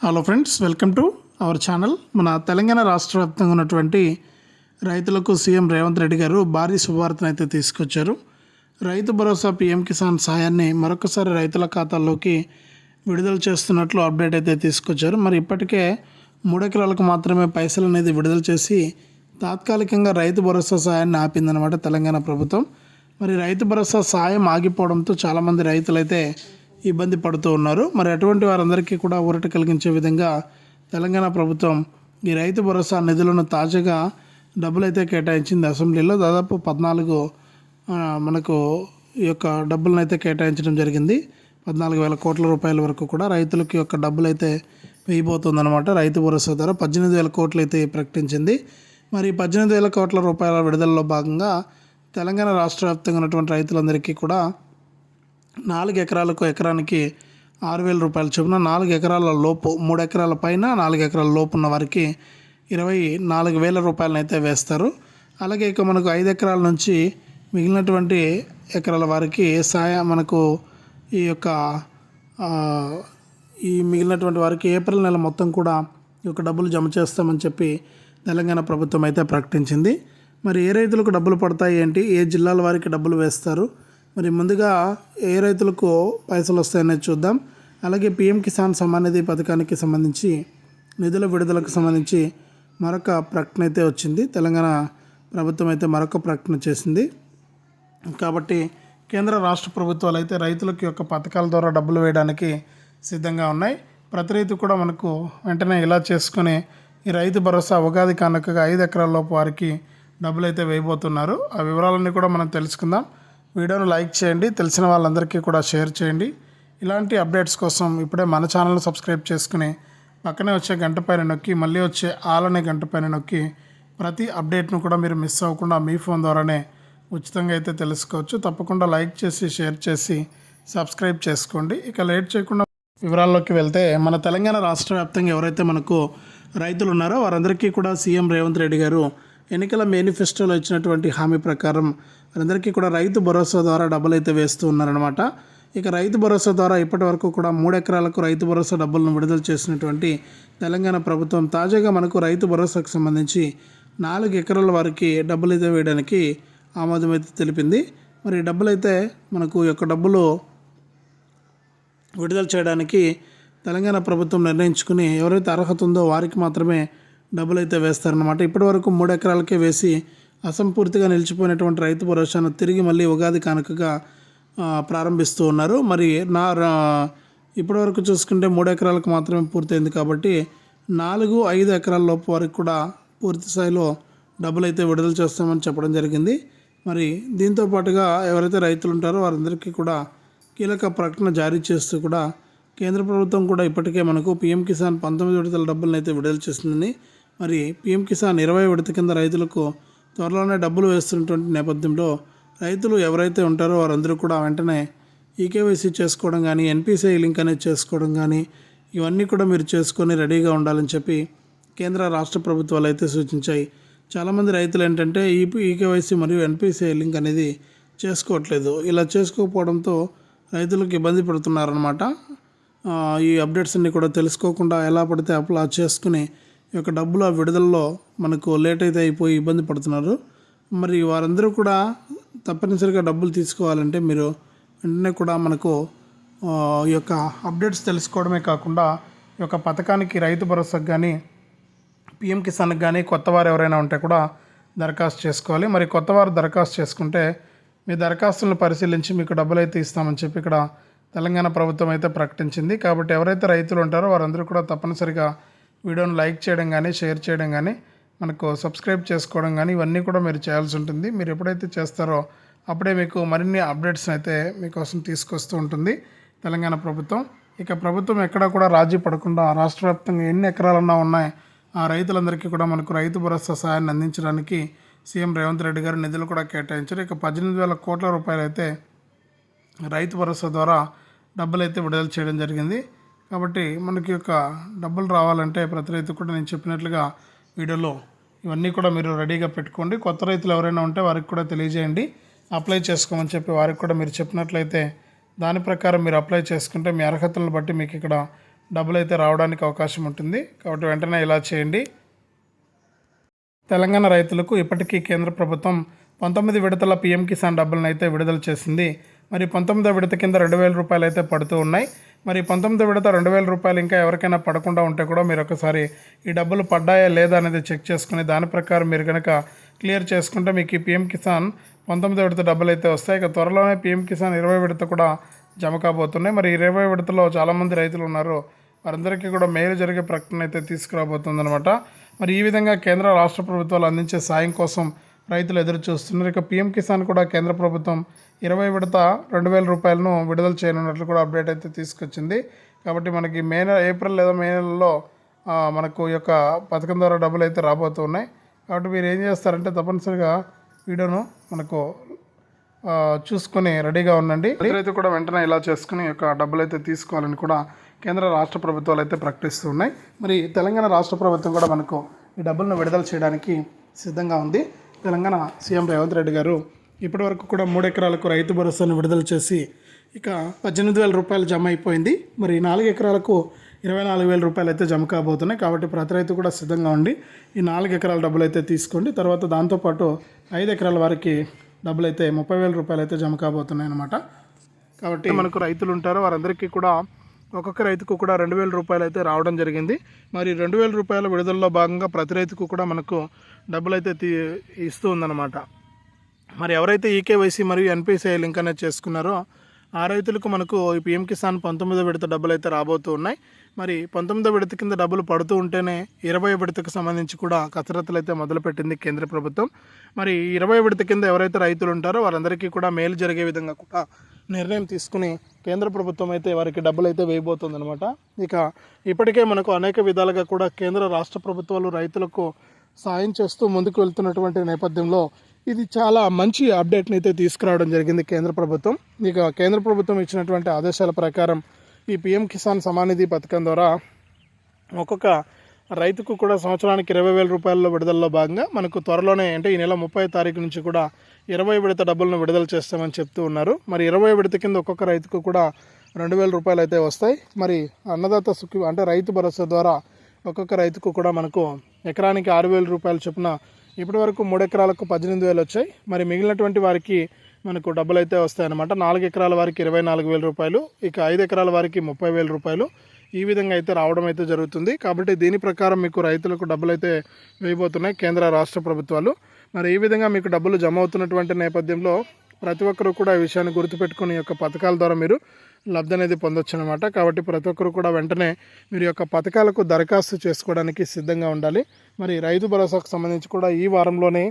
Hello friends welcome to our channel మన తెలంగాణ రాష్ట్ర వ్యాప్తంగా ఉన్నటువంటి రైతులకు సీఎం రేవంత్ రెడ్డి గారు భారీ శుభవార్తను అయితే తీసుకొచ్చారు. రైతు భరోసా పీఎం కిసాన్ సాయాన్ని మరొకసారి రైతుల ఖాతాల్లోకి విడుదల చేస్తున్నట్లు అప్డేట్ అయితే తీసుకొచ్చారు. మరి ఇప్పటికే మూడెకరాలకు మాత్రమే పైసలు అనేది విడుదల చేసి తాత్కాలికంగా రైతు భరోసా సాయాన్ని ఆపిందనమాట తెలంగాణ ప్రభుత్వం. మరి రైతు భరోసా సాయం ఆగిపోవడంతో చాలామంది రైతులైతే ఇబ్బంది పడుతూ ఉన్నారు. మరి అటువంటి వారందరికీ కూడా ఊరట కలిగించే విధంగా తెలంగాణ ప్రభుత్వం ఈ రైతు భరోసా నిధులను తాజాగా డబ్బులు అయితే కేటాయించింది. అసెంబ్లీలో దాదాపు పద్నాలుగు మనకు ఈ యొక్క డబ్బులను అయితే కేటాయించడం జరిగింది. పద్నాలుగు వేల కోట్ల రూపాయల వరకు కూడా రైతులకి యొక్క డబ్బులు అయితే వేయబోతుందన్నమాట. రైతు భరోసా ద్వారా పద్దెనిమిది వేల కోట్లు అయితే ప్రకటించింది. మరి పద్దెనిమిది వేల కోట్ల రూపాయల విడుదలలో భాగంగా తెలంగాణ రాష్ట్ర వ్యాప్తంగా ఉన్నటువంటి రైతులందరికీ కూడా నాలుగు ఎకరాలకు ఎకరానికి ఆరు వేల రూపాయల చొప్పున నాలుగు ఎకరాల లోపు మూడు ఎకరాల పైన నాలుగు ఎకరాల లోపు ఉన్న వారికి ఇరవై నాలుగు వేల రూపాయలను అయితే వేస్తారు. అలాగే ఇక మనకు ఐదు ఎకరాల నుంచి మిగిలినటువంటి ఎకరాల వారికి సాయ మనకు ఈ యొక్క ఈ మిగిలినటువంటి వారికి ఏప్రిల్ నెల మొత్తం కూడా ఈ యొక్క డబ్బులు జమ చేస్తామని చెప్పి తెలంగాణ ప్రభుత్వం అయితే ప్రకటించింది. మరి ఏ రైతులకు డబ్బులు పడతాయి ఏంటి? ఏ జిల్లాల వారికి డబ్బులు వేస్తారు? మరి ముందుగా ఏ రైతులకు పైసలు వస్తాయనేది చూద్దాం. అలాగే పిఎం కిసాన్ సమ్మాన్ నిధి పథకానికి సంబంధించి నిధుల విడుదలకు సంబంధించి మరొక ప్రకటన అయితే వచ్చింది. తెలంగాణ ప్రభుత్వం అయితే మరొక ప్రకటన చేసింది. కాబట్టి కేంద్ర రాష్ట్ర ప్రభుత్వాలు అయితే రైతులకు యొక్క పథకాల ద్వారా డబ్బులు వేయడానికి సిద్ధంగా ఉన్నాయి. ప్రతి రైతు కూడా మనకు వెంటనే ఇలా చేసుకుని ఈ రైతు భరోసా ఉగాది కానుకగా ఐదు ఎకరాల లోపు వారికి డబ్బులు అయితే వేయబోతున్నారు. ఆ వివరాలన్నీ కూడా మనం తెలుసుకుందాం. వీడియోను లైక్ చేయండి తెలిసిన వాళ్ళందరికీ కూడా షేర్ చేయండి. ఇలాంటి అప్డేట్స్ కోసం ఇప్పుడే మన ఛానల్ని సబ్స్క్రైబ్ చేసుకుని పక్కనే వచ్చే గంట పైన నొక్కి మళ్ళీ వచ్చే ఆల్ అనే గంట పైన నొక్కి ప్రతి అప్డేట్ను కూడా మీరు మిస్ అవ్వకుండా మీ ఫోన్ ద్వారానే ఉచితంగా అయితే తెలుసుకోవచ్చు. తప్పకుండా లైక్ చేసి షేర్ చేసి సబ్స్క్రైబ్ చేసుకోండి. ఇక లేట్ చేయకుండా వివరాల్లోకి వెళ్తే మన తెలంగాణ రాష్ట్ర వ్యాప్తంగా ఎవరైతే మనకు రైతులు ఉన్నారో వారందరికీ కూడా సీఎం రేవంత్ రెడ్డి గారు ఎన్నికల మేనిఫెస్టోలో ఇచ్చినటువంటి హామీ ప్రకారం వారందరికీ కూడా రైతు భరోసా ద్వారా డబ్బులు అయితే వేస్తూ ఉన్నారనమాట ఇక రైతు భరోసా ద్వారా ఇప్పటి వరకు కూడా మూడు ఎకరాలకు రైతు భరోసా డబ్బులను విడుదల చేసినటువంటి తెలంగాణ ప్రభుత్వం తాజాగా మనకు రైతు భరోసాకు సంబంధించి నాలుగు ఎకరాల వారికి డబ్బులు అయితే వేయడానికి ఆమోదం అయితే తెలిపింది. మరి డబ్బులు అయితే మనకు యొక్క డబ్బులు విడుదల చేయడానికి తెలంగాణ ప్రభుత్వం నిర్ణయించుకుని ఎవరైతే అర్హత ఉందో వారికి మాత్రమే డబ్బులు అయితే వేస్తారనమాట ఇప్పటి వరకు మూడు ఎకరాలకే వేసి అసంపూర్తిగా నిలిచిపోయినటువంటి రైతు భరోసాను తిరిగి మళ్ళీ ఉగాది కానుకగా ప్రారంభిస్తూ ఉన్నారు. మరి నా రా- ఇప్పటి వరకు చూసుకుంటే మూడు ఎకరాలకు మాత్రమే పూర్తయింది కాబట్టి నాలుగు ఐదు ఎకరాల లోపు వరకు కూడా పూర్తి స్థాయిలో డబ్బులు అయితే విడుదల చేస్తామని చెప్పడం జరిగింది. మరి దీంతో పాటుగా ఎవరైతే రైతులు ఉంటారో వారందరికీ కూడా కీలక ప్రకటన జారీ చేస్తూ కూడా కేంద్ర ప్రభుత్వం కూడా ఇప్పటికే మనకు పీఎం కిసాన్ పంతొమ్మిది విడతల డబ్బులను అయితే విడుదల చేసిందని మరి పీఎం కిసాన్ ఇరవై విడత కింద రైతులకు త్వరలోనే డబ్బులు వేస్తున్నటువంటి నేపథ్యంలో రైతులు ఎవరైతే ఉంటారో వారందరూ కూడా వెంటనే ఈకేవైసీ చేసుకోవడం కానీ ఎన్పిసిఐ లింక్ అనేది చేసుకోవడం కానీ ఇవన్నీ కూడా మీరు చేసుకొని రెడీగా ఉండాలని చెప్పి కేంద్ర రాష్ట్ర ప్రభుత్వాలు అయితే సూచించాయి. చాలామంది రైతులు ఏంటంటే ఈ ఈకేవైసీ మరియు ఎన్పిసిఐ లింక్ అనేది చేసుకోవట్లేదు. ఇలా చేసుకోకపోవడంతో రైతులకు ఇబ్బంది పడుతున్నారనమాట ఈ అప్డేట్స్ అన్నీ కూడా తెలుసుకోకుండా ఎలా పడితే అప్లా చేసుకుని ఈ యొక్క డబ్బులు ఆ విడుదలలో మనకు లేట్ అయితే అయిపోయి ఇబ్బంది పడుతున్నారు. మరి వారందరూ కూడా తప్పనిసరిగా డబ్బులు తీసుకోవాలంటే మీరు వెంటనే కూడా మనకు ఈ యొక్క అప్డేట్స్ తెలుసుకోవడమే కాకుండా ఈ యొక్క పథకానికి రైతు భరోసాకు కానీ పిఎం కిసాన్కి కానీ కొత్తవారు ఎవరైనా ఉంటే కూడా దరఖాస్తు చేసుకోవాలి. మరి కొత్తవారు దరఖాస్తు చేసుకుంటే మీ దరఖాస్తులను పరిశీలించి మీకు డబ్బులు అయితే ఇస్తామని చెప్పి ఇక్కడ తెలంగాణ ప్రభుత్వం అయితే ప్రకటించింది. కాబట్టి ఎవరైతే రైతులు ఉంటారో వారందరూ కూడా తప్పనిసరిగా వీడియోను లైక్ చేయడం కానీ షేర్ చేయడం కానీ మనకు సబ్స్క్రైబ్ చేసుకోవడం కానీ ఇవన్నీ కూడా మీరు చేయాల్సి ఉంటుంది. మీరు ఎప్పుడైతే చేస్తారో అప్పుడే మీకు మరిన్ని అప్డేట్స్ అయితే మీకోసం తీసుకొస్తూ ఉంటుంది తెలంగాణ ప్రభుత్వం. ఇక ప్రభుత్వం ఎక్కడా కూడా రాజీ పడకుండా రాష్ట్ర వ్యాప్తంగా ఎన్ని ఎకరాలన్నా ఉన్నాయి ఆ రైతులందరికీ కూడా మనకు రైతు భరోసా సహాయాన్ని అందించడానికి సీఎం రేవంత్ రెడ్డి గారు నిధులు కూడా కేటాయించారు. ఇక పద్దెనిమిది వేల కోట్ల రూపాయలు అయితే రైతు భరోసా ద్వారా డబ్బులు అయితే విడుదల చేయడం జరిగింది. కాబట్టి మనకి యొక్క డబ్బులు రావాలంటే ప్రతి రైతు కూడా నేను చెప్పినట్లుగా వీడియోలో ఇవన్నీ కూడా మీరు రెడీగా పెట్టుకోండి. కొత్త రైతులు ఎవరైనా ఉంటే వారికి కూడా తెలియజేయండి. అప్లై చేసుకోమని చెప్పి వారికి కూడా మీరు చెప్పినట్లయితే దాని ప్రకారం మీరు అప్లై చేసుకుంటే మీ అర్హతలను బట్టి మీకు ఇక్కడ డబ్బులు అయితే రావడానికి అవకాశం ఉంటుంది. కాబట్టి వెంటనే ఇలా చేయండి. తెలంగాణ రైతులకు ఇప్పటికీ కేంద్ర ప్రభుత్వం పంతొమ్మిది విడతల పీఎం కిసాన్ డబ్బులను అయితే విడుదల చేసింది. మరి పంతొమ్మిదో విడత కింద రెండు వేల రూపాయలు అయితే పడుతూ ఉన్నాయి. మరి పంతొమ్మిదో విడత రెండు వేల రూపాయలు ఇంకా ఎవరికైనా పడకుండా ఉంటే కూడా మీరు ఒకసారి ఈ డబ్బులు పడ్డాయా లేదా అనేది చెక్ చేసుకుని దాని ప్రకారం మీరు కనుక క్లియర్ చేసుకుంటే మీకు ఈ పీఎం కిసాన్ పంతొమ్మిదో విడత డబ్బులు అయితే వస్తాయి. ఇక త్వరలోనే పీఎం కిసాన్ ఇరవై విడత కూడా జమ కాబోతున్నాయి. మరి ఇరవై విడతలో చాలామంది రైతులు ఉన్నారు. వారందరికీ కూడా మేలు జరిగే ప్రకటన అయితే తీసుకురాబోతుందన్నమాట. మరి ఈ విధంగా కేంద్ర రాష్ట్ర ప్రభుత్వాలు అందించే సాయం కోసం రైతులు ఎదురు చూస్తున్నారు ఇక పీఎం కిసాన్ కూడా కేంద్ర ప్రభుత్వం ఇరవై విడత రెండు వేల రూపాయలను విడుదల చేయనున్నట్లు కూడా అప్డేట్ అయితే తీసుకొచ్చింది. కాబట్టి మనకి మే నెల ఏప్రిల్ లేదా మే నెలలో మనకు ఈ యొక్క పథకం ద్వారా డబ్బులు అయితే రాబోతున్నాయి కాబట్టి మీరు ఏం చేస్తారంటే తప్పనిసరిగా వీడియోను మనకు చూసుకొని రెడీగా ఉండండి. రైతు కూడా వెంటనే ఇలా చేసుకుని యొక్క డబ్బులు అయితే తీసుకోవాలని కూడా కేంద్ర రాష్ట్ర ప్రభుత్వాలు అయితే ప్రకటిస్తూ ఉన్నాయి. మరి తెలంగాణ రాష్ట్ర ప్రభుత్వం కూడా మనకు ఈ డబ్బులను విడుదల చేయడానికి సిద్ధంగా ఉంది. తెలంగాణ సీఎం రేవంత్ రెడ్డి గారు ఇప్పటివరకు కూడా మూడు ఎకరాలకు రైతు భరోసాను విడుదల చేసి ఇక పద్దెనిమిది వేల రూపాయలు జమ అయిపోయింది. మరి నాలుగు ఎకరాలకు ఇరవై నాలుగు వేల రూపాయలు అయితే జమ కాబోతున్నాయి. కాబట్టి ప్రతి రైతు కూడా సిద్ధంగా ఉండి ఈ నాలుగు ఎకరాల డబ్బులు అయితే తీసుకోండి. తర్వాత దాంతోపాటు ఐదు ఎకరాల వారికి డబ్బులు అయితే ముప్పై వేల రూపాయలు అయితే జమ కాబోతున్నాయి అనమాట కాబట్టి మనకు రైతులు ఉంటారో. వారందరికీ కూడా ఒక్కొక్క రైతుకు కూడా రెండు వేల రూపాయలు అయితే రావడం జరిగింది. మరి రెండు వేల రూపాయల విడుదలలో భాగంగా ప్రతి రైతుకు కూడా మనకు డబ్బులు అయితే తీ ఇస్తూ ఉందన్నమాట. మరి ఎవరైతే ఈకేవైసీ మరియు ఎన్పిసిఐ లింక్ అనేది చేసుకున్నారో ఆ రైతులకు మనకు ఈ పిఎం కిసాన్ పంతొమ్మిదో విడత డబ్బులు అయితే రాబోతూ ఉన్నాయి. మరి పంతొమ్మిదో విడత కింద డబ్బులు పడుతూ ఉంటేనే ఇరవై విడతకు సంబంధించి కూడా కసరత్తులు అయితే మొదలుపెట్టింది కేంద్ర ప్రభుత్వం. మరి ఇరవై విడత కింద ఎవరైతే రైతులు ఉంటారో వారందరికీ కూడా మేలు జరిగే విధంగా కూడా నిర్ణయం తీసుకుని కేంద్ర ప్రభుత్వం అయితే వారికి డబ్బులు అయితే వేయబోతుందన్నమాట. ఇక ఇప్పటికే మనకు అనేక విధాలుగా కూడా కేంద్ర రాష్ట్ర ప్రభుత్వాలు రైతులకు సాయం చేస్తూ ముందుకు వెళ్తున్నటువంటి నేపథ్యంలో ఇది చాలా మంచి అప్డేట్ని అయితే తీసుకురావడం జరిగింది కేంద్ర ప్రభుత్వం. ఇక కేంద్ర ప్రభుత్వం ఇచ్చినటువంటి ఆదేశాల ప్రకారం ఈ పిఎం కిసాన్ సమానిధి పథకం ద్వారా ఒక్కొక్క రైతుకు కూడా సంవత్సరానికి ఇరవై వేల రూపాయల విడుదలలో భాగంగా మనకు త్వరలోనే అంటే ఈ నెల ముప్పై తారీఖు నుంచి కూడా ఇరవై విడత డబ్బులను విడుదల చేస్తామని చెప్తూ ఉన్నారు. మరి ఇరవై విడత కింద ఒక్కొక్క రైతుకు కూడా రెండు వేల రూపాయలు అయితే వస్తాయి. మరి అన్నదాత సుఖి అంటే రైతు భరోసా ద్వారా ఒక్కొక్క రైతుకు కూడా మనకు ఎకరానికి ఆరు వేల రూపాయలు చొప్పున ఇప్పటి వరకు మూడు ఎకరాలకు పద్దెనిమిది వేలు వచ్చాయి. మరి మిగిలినటువంటి వారికి మనకు డబ్బులు అయితే వస్తాయన్నమాట. నాలుగు ఎకరాల వారికి ఇరవై నాలుగు వేల రూపాయలు ఇక ఐదు ఎకరాల వారికి ముప్పై వేల రూపాయలు. ఈ విధంగా అయితే రావడం అయితే జరుగుతుంది. కాబట్టి దీని ప్రకారం మీకు రైతులకు డబ్బులు అయితే వేయబోతున్నాయి కేంద్ర రాష్ట్ర ప్రభుత్వాలు. మరి ఈ విధంగా మీకు డబ్బులు జమ అవుతున్నటువంటి నేపథ్యంలో ప్రతి ఒక్కరూ కూడా ఈ విషయాన్ని గుర్తుపెట్టుకుని యొక్క పథకాల ద్వారా మీరు లబ్ధి అనేది పొందొచ్చు అనమాట కాబట్టి ప్రతి ఒక్కరు కూడా వెంటనే మీరు యొక్క పథకాలకు దరఖాస్తు చేసుకోవడానికి సిద్ధంగా ఉండాలి. మరి రైతు భరోసాకు సంబంధించి కూడా ఈ వారంలోనే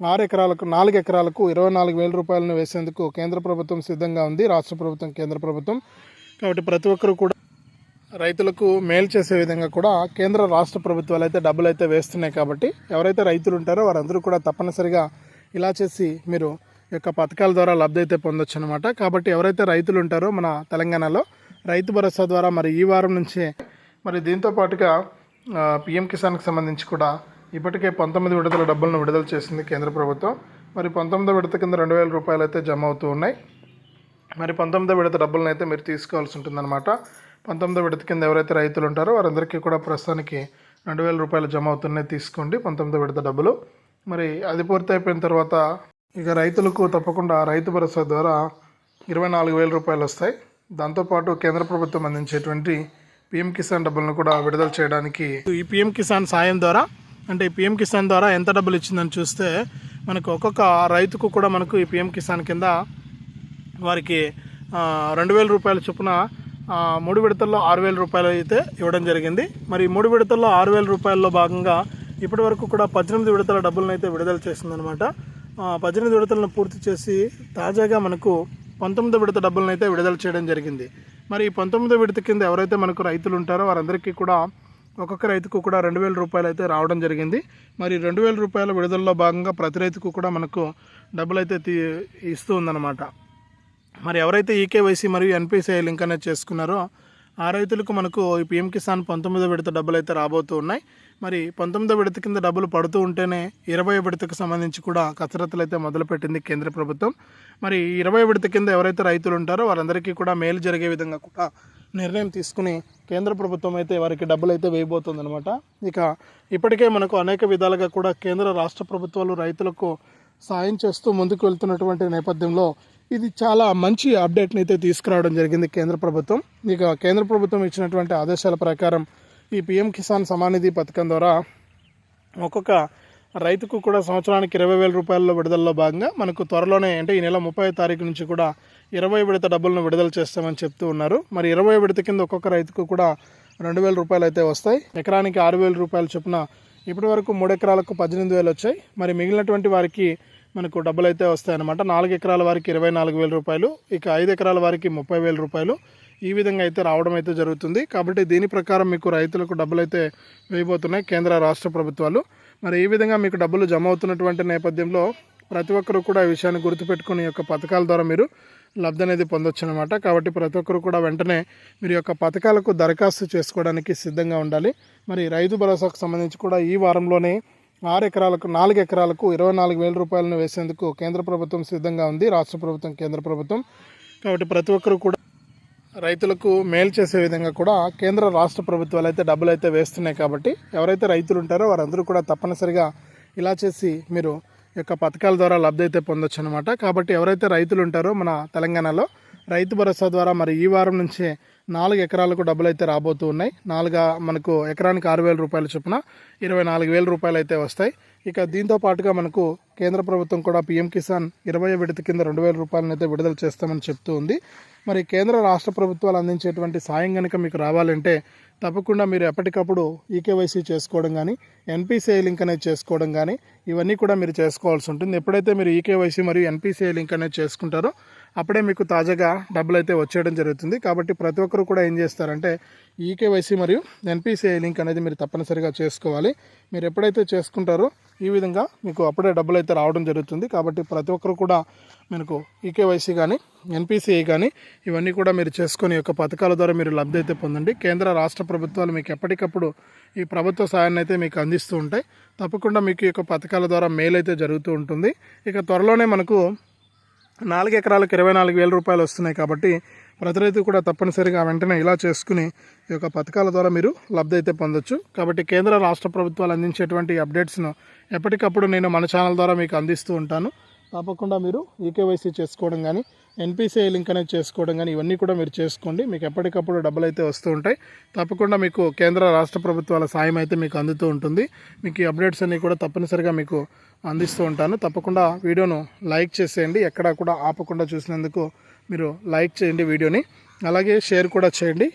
ఆరు ఎకరాలకు నాలుగు ఎకరాలకు ఇరవై నాలుగు వేల రూపాయలను వేసేందుకు కేంద్ర ప్రభుత్వం సిద్ధంగా ఉంది రాష్ట్ర ప్రభుత్వం కేంద్ర ప్రభుత్వం. కాబట్టి ప్రతి ఒక్కరు కూడా రైతులకు మేలు చేసే విధంగా కూడా కేంద్ర రాష్ట్ర ప్రభుత్వాలు అయితే డబ్బులు అయితే వేస్తున్నాయి కాబట్టి ఎవరైతే రైతులు ఉంటారో వారందరూ కూడా తప్పనిసరిగా ఇలా చేసి మీరు యొక్క పథకాల ద్వారా లబ్ధి అయితే పొందొచ్చు అనమాట కాబట్టి ఎవరైతే రైతులు ఉంటారో మన తెలంగాణలో రైతు భరోసా ద్వారా మరి ఈ వారం నుంచే మరి దీంతో పాటుగా పిఎం కిసాన్కి సంబంధించి కూడా ఇప్పటికే పంతొమ్మిది విడతల డబ్బులను విడుదల చేసింది కేంద్ర ప్రభుత్వం. మరి పంతొమ్మిదో విడత కింద రెండు వేల రూపాయలు అయితే జమ అవుతూ ఉన్నాయి. మరి పంతొమ్మిదో విడత డబ్బులను అయితే మీరు తీసుకోవాల్సి ఉంటుందన్నమాట. పంతొమ్మిదో విడత కింద ఎవరైతే రైతులు ఉంటారో వారందరికీ కూడా ప్రస్తుతానికి రెండు వేల రూపాయలు జమ అవుతున్నాయి తీసుకోండి పంతొమ్మిదో విడత డబ్బులు. మరి అది పూర్తి అయిపోయిన తర్వాత ఇక రైతులకు తప్పకుండా రైతు భరోసా ద్వారా ఇరవై నాలుగు వేల రూపాయలు వస్తాయి. దాంతోపాటు కేంద్ర ప్రభుత్వం అందించేటువంటి పిఎం కిసాన్ డబ్బులను కూడా విడుదల చేయడానికి ఈ పిఎం కిసాన్ సాయం ద్వారా అంటే ఈ పిఎం కిసాన్ ద్వారా ఎంత డబ్బులు ఇచ్చిందని చూస్తే మనకు ఒక్కొక్క రైతుకు కూడా మనకు ఈ పిఎం కిసాన్ కింద వారికి రెండు వేల రూపాయల చొప్పున మూడు విడతల్లో ఆరు వేల రూపాయలు అయితే ఇవ్వడం జరిగింది. మరి మూడు విడతల్లో ఆరు వేల రూపాయల్లో భాగంగా ఇప్పటి వరకు కూడా పద్దెనిమిది విడతల డబ్బులను అయితే విడుదల చేసిందనమాట పద్దెనిమిది విడతలను పూర్తి చేసి తాజాగా మనకు పంతొమ్మిది విడత డబ్బులను అయితే విడుదల చేయడం జరిగింది. మరి ఈ పంతొమ్మిదో విడత కింద ఎవరైతే మనకు రైతులు ఉంటారో వారందరికీ కూడా ఒక్కొక్క రైతుకు కూడా రెండు వేల రూపాయలు అయితే రావడం జరిగింది. మరి రెండు వేల రూపాయల విడుదలలో భాగంగా ప్రతి రైతుకు కూడా మనకు డబ్బులు అయితే తీ ఇస్తూ ఉందన్నమాట. మరి ఎవరైతే ఈకేవైసీ మరియు ఎన్పిసిఐ లింక్ అనేది చేసుకున్నారో ఆ రైతులకు మనకు ఈ పిఎం కిసాన్ పంతొమ్మిదో విడత డబ్బులు అయితే రాబోతూ ఉన్నాయి. మరి పంతొమ్మిదో విడత కింద డబ్బులు పడుతూ ఉంటేనే ఇరవై విడతకు సంబంధించి కూడా కసరత్తులు అయితే మొదలుపెట్టింది కేంద్ర ప్రభుత్వం. మరి ఇరవై విడత కింద ఎవరైతే రైతులు ఉంటారో వారందరికీ కూడా మేలు జరిగే విధంగా కూడా నిర్ణయం తీసుకుని కేంద్ర ప్రభుత్వం అయితే వారికి డబ్బులు అయితే వేయబోతుందన్నమాట. ఇక ఇప్పటికే మనకు అనేక విధాలుగా కూడా కేంద్ర రాష్ట్ర ప్రభుత్వాలు రైతులకు సాయం చేస్తూ ముందుకు వెళ్తున్నటువంటి నేపథ్యంలో ఇది చాలా మంచి అప్డేట్ని అయితే తీసుకురావడం జరిగింది కేంద్ర ప్రభుత్వం. ఇక కేంద్ర ప్రభుత్వం ఇచ్చినటువంటి ఆదేశాల ప్రకారం ఈ పిఎం కిసాన్ సమానిధి పథకం ద్వారా ఒక్కొక్క రైతుకు కూడా సంవత్సరానికి ఇరవై వేల రూపాయల విడుదలలో భాగంగా మనకు త్వరలోనే అంటే ఈ నెల ముప్పై తారీఖు నుంచి కూడా ఇరవై విడత డబ్బులను విడుదల చేస్తామని చెప్తూ ఉన్నారు. మరి ఇరవై విడత కింద ఒక్కొక్క రైతుకు కూడా రెండు వేల రూపాయలు అయితే వస్తాయి. ఎకరానికి ఆరు వేల రూపాయలు చొప్పున ఇప్పటి వరకు మూడు ఎకరాలకు పద్దెనిమిది వేలు వచ్చాయి. మరి మిగిలినటువంటి వారికి మనకు డబ్బులు అయితే వస్తాయన్నమాట. నాలుగు ఎకరాల వారికి ఇరవై నాలుగు వేల రూపాయలు ఇక ఐదు ఎకరాల వారికి ముప్పై వేల రూపాయలు ఈ విధంగా అయితే రావడం అయితే జరుగుతుంది. కాబట్టి దీని ప్రకారం మీకు రైతులకు డబ్బులు అయితే వేయబోతున్నాయి కేంద్ర రాష్ట్ర ప్రభుత్వాలు. మరి ఈ విధంగా మీకు డబ్బులు జమ అవుతున్నటువంటి నేపథ్యంలో ప్రతి ఒక్కరు కూడా ఈ విషయాన్ని గుర్తుపెట్టుకుని యొక్క పథకాల ద్వారా మీరు లబ్ధి అనేది పొందొచ్చు అనమాట కాబట్టి ప్రతి ఒక్కరు కూడా వెంటనే మీరు యొక్క పథకాలకు దరఖాస్తు చేసుకోవడానికి సిద్ధంగా ఉండాలి. మరి రైతు భరోసాకు సంబంధించి కూడా ఈ వారంలోనే ఆరు ఎకరాలకు నాలుగు ఎకరాలకు ఇరవై నాలుగు వేల రూపాయలను వేసేందుకు కేంద్ర ప్రభుత్వం సిద్ధంగా ఉంది. రాష్ట్ర ప్రభుత్వం కేంద్ర ప్రభుత్వం. కాబట్టి ప్రతి ఒక్కరు కూడా రైతులకు మేలు చేసే విధంగా కూడా కేంద్ర రాష్ట్ర ప్రభుత్వాలు అయితే డబ్బులు అయితే వేస్తున్నాయి కాబట్టి ఎవరైతే రైతులు ఉంటారో వారందరూ కూడా తప్పనిసరిగా ఇలా చేసి మీరు యొక్క పథకాల ద్వారా లబ్ధి అయితే పొందొచ్చు అనమాట కాబట్టి ఎవరైతే రైతులు ఉంటారో మన తెలంగాణలో రైతు భరోసా ద్వారా మరి ఈ వారం నుంచే నాలుగు ఎకరాలకు డబ్బులు అయితే రాబోతూ ఉన్నాయి. నాలుగు మనకు ఎకరానికి ఆరు వేల రూపాయల చొప్పున ఇరవై నాలుగు వేల రూపాయలు అయితే వస్తాయి. ఇక దీంతో పాటుగా మనకు కేంద్ర ప్రభుత్వం కూడా పీఎం కిసాన్ ఇరవై విడత కింద రెండు వేల రూపాయలను అయితే విడుదల చేస్తామని చెప్తూ ఉంది. మరి కేంద్ర రాష్ట్ర ప్రభుత్వాలు అందించేటువంటి సాయం కనుక మీకు రావాలంటే తప్పకుండా మీరు ఎప్పటికప్పుడు ఈకేవైసీ చేసుకోవడం కానీ ఎన్పిసిఐ లింక్ అనేది చేసుకోవడం కానీ ఇవన్నీ కూడా మీరు చేసుకోవాల్సి ఉంటుంది. ఎప్పుడైతే మీరు ఈకేవైసీ మరియు ఎన్పిసిఐ లింక్ అనేది చేసుకుంటారో అప్పుడే మీకు తాజాగా డబ్బులు అయితే వచ్చేయడం జరుగుతుంది. కాబట్టి ప్రతి ఒక్కరు కూడా ఏం చేస్తారంటే ఈకేవైసీ మరియు ఎన్పిసిఐ లింక్ అనేది మీరు తప్పనిసరిగా చేసుకోవాలి. మీరు ఎప్పుడైతే చేసుకుంటారో ఈ విధంగా మీకు అప్పుడే డబ్బులు అయితే రావడం జరుగుతుంది. కాబట్టి ప్రతి ఒక్కరు కూడా మీకు ఈకేవైసీ కానీ ఎన్పిసిఐ కానీ ఇవన్నీ కూడా మీరు చేసుకొని యొక్క పథకాల ద్వారా మీరు లబ్ధి అయితే పొందండి. కేంద్ర రాష్ట్ర ప్రభుత్వాలు మీకు ఎప్పటికప్పుడు ఈ ప్రభుత్వ సాయాన్ని అయితే మీకు అందిస్తూ ఉంటాయి. తప్పకుండా మీకు ఈ యొక్క పథకాల ద్వారా మేలు అయితే జరుగుతూ ఉంటుంది. ఇక త్వరలోనే మనకు నాలుగు ఎకరాలకు ఇరవై నాలుగు వేల రూపాయలు వస్తున్నాయి కాబట్టి ప్రతి రైతు కూడా తప్పనిసరిగా వెంటనే ఇలా చేసుకుని ఈ యొక్క పథకాల ద్వారా మీరు లబ్ధి అయితే పొందొచ్చు. కాబట్టి కేంద్ర రాష్ట్ర ప్రభుత్వాలు అందించేటువంటి అప్డేట్స్ను ఎప్పటికప్పుడు నేను మన ఛానల్ ద్వారా మీకు అందిస్తూ ఉంటాను. తప్పకుండా మీరు ఈకేవైసీ చేసుకోవడం కానీ ఎన్పిసిఐ లింక్ అనేది చేసుకోవడం కానీ ఇవన్నీ కూడా మీరు చేసుకోండి. మీకు ఎప్పటికప్పుడు డబ్బులు అయితే వస్తూ ఉంటాయి. తప్పకుండా మీకు కేంద్ర రాష్ట్ర ప్రభుత్వాల సాయం అయితే మీకు అందుతూ ఉంటుంది. మీకు ఈ అప్డేట్స్ అన్నీ కూడా తప్పనిసరిగా మీకు అందిస్తూ ఉంటాను. తప్పకుండా వీడియోను లైక్ చేసేయండి. ఎక్కడా కూడా ఆపకుండా చూసినందుకు మీరు లైక్ చేయండి వీడియోని. అలాగే షేర్ కూడా చేయండి.